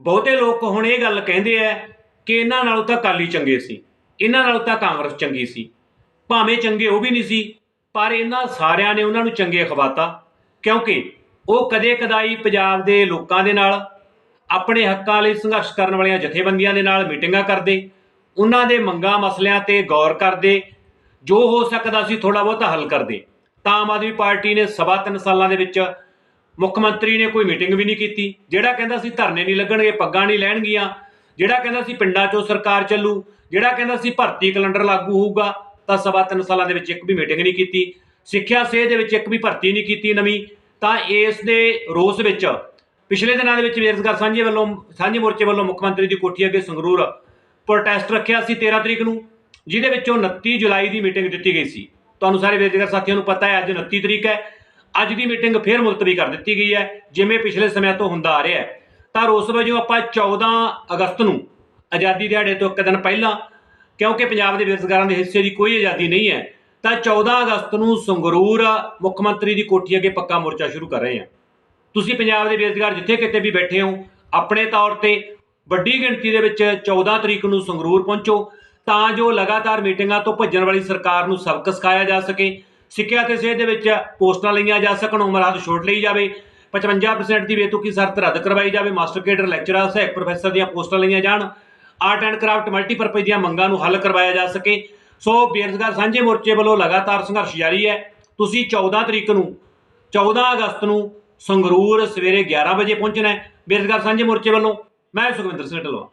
ਬਹੁਤੇ ਲੋਕ ਹੁਣ ਇਹ ਗੱਲ ਕਹਿੰਦੇ ਆ ਕਿ ਇਹਨਾਂ ਨਾਲੋਂ ਤਾਂ ਕਾਲੀ ਚੰਗੇ ਸੀ, ਇਹਨਾਂ ਨਾਲੋਂ ਤਾਂ ਕਾਂਗਰਸ ਚੰਗੀ ਸੀ। ਭਾਵੇਂ ਚੰਗੇ ਉਹ ਵੀ ਨਹੀਂ ਸੀ, ਪਰ ਇਹਨਾਂ ਸਾਰਿਆਂ ਨੇ ਉਹਨਾਂ ਨੂੰ ਚੰਗੇ ਖਵਾਤਾ ਕਿਉਂਕਿ ਉਹ ਕਦੇ ਕਦਾਈ ਪੰਜਾਬ ਦੇ ਲੋਕਾਂ ਦੇ ਨਾਲ, ਆਪਣੇ ਹੱਕਾਂ ਲਈ ਸੰਘਰਸ਼ ਕਰਨ ਵਾਲੀਆਂ ਜਥੇਬੰਦੀਆਂ ਦੇ ਨਾਲ ਮੀਟਿੰਗਾਂ ਕਰਦੇ, ਉਹਨਾਂ ਦੇ ਮੰਗਾਂ ਮਸਲਿਆਂ ਤੇ ਗੌਰ ਕਰਦੇ, ਜੋ ਹੋ ਸਕਦਾ ਸੀ ਥੋੜਾ ਬਹੁਤਾ ਹੱਲ ਕਰਦੇ। ਤਾਂ ਆਮ ਆਦਮੀ ਪਾਰਟੀ ਨੇ ਸਵਾ ਤਿੰਨ ਸਾਲਾਂ ਦੇ ਵਿੱਚ ਮੁੱਖ ਮੰਤਰੀ ਨੇ ਕੋਈ ਮੀਟਿੰਗ ਵੀ ਨਹੀਂ ਕੀਤੀ। ਜਿਹੜਾ ਕਹਿੰਦਾ ਸੀ ਧਰਨੇ ਨਹੀਂ ਲੱਗਣਗੇ, ਪੱਗਾਂ ਨਹੀਂ ਲੈਣਗੀਆਂ। ਜਿਹੜਾ ਕਹਿੰਦਾ ਸੀ ਪਿੰਡਾਂ 'ਚੋਂ ਸਰਕਾਰ ਚੱਲੂ। ਜਿਹੜਾ ਕਹਿੰਦਾ ਸੀ ਭਰਤੀ ਕੈਲੰਡਰ ਲਾਗੂ ਹੋਊਗਾ, ਤਾਂ ਸਵਾ ਤਿੰਨ ਸਾਲਾਂ ਦੇ ਵਿੱਚ ਇੱਕ ਵੀ ਮੀਟਿੰਗ ਨਹੀਂ ਕੀਤੀ। ਸਿੱਖਿਆ ਸਿਹਤ ਦੇ ਵਿੱਚ ਇੱਕ ਵੀ ਭਰਤੀ ਨਹੀਂ ਕੀਤੀ ਨਵੀਂ। ਤਾਂ ਇਸ ਦੇ ਰੋਸ ਵਿੱਚ ਪਿਛਲੇ ਦਿਨਾਂ ਦੇ ਵਿੱਚ ਬੇਰਜ਼ਗਾਰ ਸਾਂਝੇ ਵੱਲੋਂ, ਸਾਂਝੇ ਮੋਰਚੇ ਵੱਲੋਂ ਮੁੱਖ ਮੰਤਰੀ ਦੀ ਕੋਠੀ ਅੱਗੇ ਸੰਗਰੂਰ ਪ੍ਰੋਟੈਸਟ ਰੱਖਿਆ ਸੀ 13 ਤਰੀਕ ਨੂੰ, ਜਿਹਦੇ ਵਿੱਚੋਂ 29 ਜੁਲਾਈ ਦੀ ਮੀਟਿੰਗ ਦਿੱਤੀ ਗਈ ਸੀ। ਤੁਹਾਨੂੰ ਸਾਰੇ ਬੇਰਜ਼ਗਾਰ ਸਾਥੀਆਂ ਨੂੰ ਪਤਾ ਹੈ, ਅੱਜ 29 ਤਰੀਕ ਹੈ। ਅੱਜ ਦੀ ਮੀਟਿੰਗ ਫੇਰ ਮੁਲਤਵੀ ਕਰ ਦਿੱਤੀ ਗਈ ਹੈ, ਜਿਵੇਂ ਪਿਛਲੇ ਸਮਿਆਂ ਤੋਂ ਹੁੰਦਾ ਆ ਰਿਹਾ ਹੈ। ਤਾਂ ਰੋਸ ਵਜੋਂ ਆਪਾਂ 14 ਅਗਸਤ ਨੂੰ ਆਜ਼ਾਦੀ ਦਿਹਾੜੇ ਤੋਂ ਇੱਕ ਦਿਨ ਪਹਿਲਾਂ, ਕਿਉਂਕਿ ਪੰਜਾਬ ਦੇ ਬੇਰੁਜ਼ਗਾਰਾਂ ਦੇ ਹਿੱਸੇ ਦੀ ਕੋਈ ਆਜ਼ਾਦੀ ਨਹੀਂ ਹੈ, ਤਾਂ 14 ਅਗਸਤ ਨੂੰ ਸੰਗਰੂਰ ਮੁੱਖ ਮੰਤਰੀ ਦੀ ਕੋਠੀ ਅੱਗੇ ਪੱਕਾ ਮੋਰਚਾ ਸ਼ੁਰੂ ਕਰ ਰਹੇ ਹਾਂ। ਤੁਸੀਂ ਪੰਜਾਬ ਦੇ ਬੇਰੁਜ਼ਗਾਰ ਜਿੱਥੇ ਕਿਤੇ ਵੀ ਬੈਠੇ ਹੋ, ਆਪਣੇ ਤੌਰ ਤੇ ਵੱਡੀ ਗਿਣਤੀ ਦੇ ਵਿੱਚ 14 ਤਰੀਕ ਨੂੰ ਸੰਗਰੂਰ ਪਹੁੰਚੋ, ਤਾਂ ਜੋ ਲਗਾਤਾਰ ਮੀਟਿੰਗਾਂ ਤੋਂ ਭੱਜਣ ਵਾਲੀ ਸਰਕਾਰ ਨੂੰ ਸਬਕ ਸਿਖਾਇਆ ਜਾ ਸਕੇ ਸਿੱਖਿਆ ਤੇ ਸਿਹਤ ਦੇ ਵਿੱਚ ਪੋਸਟਾਂ ਲਈਆਂ ਜਾ ਸਕਣ, ਉਮਰ ਹੱਦ ਛੋਟ ਲਈ ਜਾਵੇ। 55% ਦੀ ਬੇਤੁਕੀ ਸ਼ਰਤ ਰੱਦ ਕਰਵਾਈ ਜਾਵੇ। ਮਾਸਟਰ ਕੇਡਰ, ਲੈਕਚਰਰ, ਸਹਾਇਕ ਪ੍ਰੋਫੈਸਰ ਦੀਆਂ ਪੋਸਟਾਂ ਲਈਆਂ ਜਾਣ। ਆਰਟ ਐਂਡ ਕਰਾਫਟ ਮਲਟੀਪਰਪਜ਼ ਦੀਆਂ ਮੰਗਾਂ ਨੂੰ ਹੱਲ ਕਰਵਾਇਆ ਜਾ ਸਕੇ। ਸੋ ਬੇਰੁਜ਼ਗਾਰ ਸਾਂਝੇ ਮੋਰਚੇ ਵੱਲੋਂ ਲਗਾਤਾਰ ਸੰਘਰਸ਼ ਜਾਰੀ ਹੈ। ਤੁਸੀਂ 14 ਤਰੀਕ ਨੂੰ 14 ਅਗਸਤ ਨੂੰ ਸੰਗਰੂਰ ਸਵੇਰੇ 11 ਵਜੇ ਪਹੁੰਚਣਾ ਹੈ ਬੇਰੁਜ਼ਗਾਰ ਸਾਂਝੇ ਮੋਰਚੇ ਵੱਲੋਂ। ਮੈਂ ਸੁਖਵਿੰਦਰ ਸਿੰਘ ਢਲਵਾ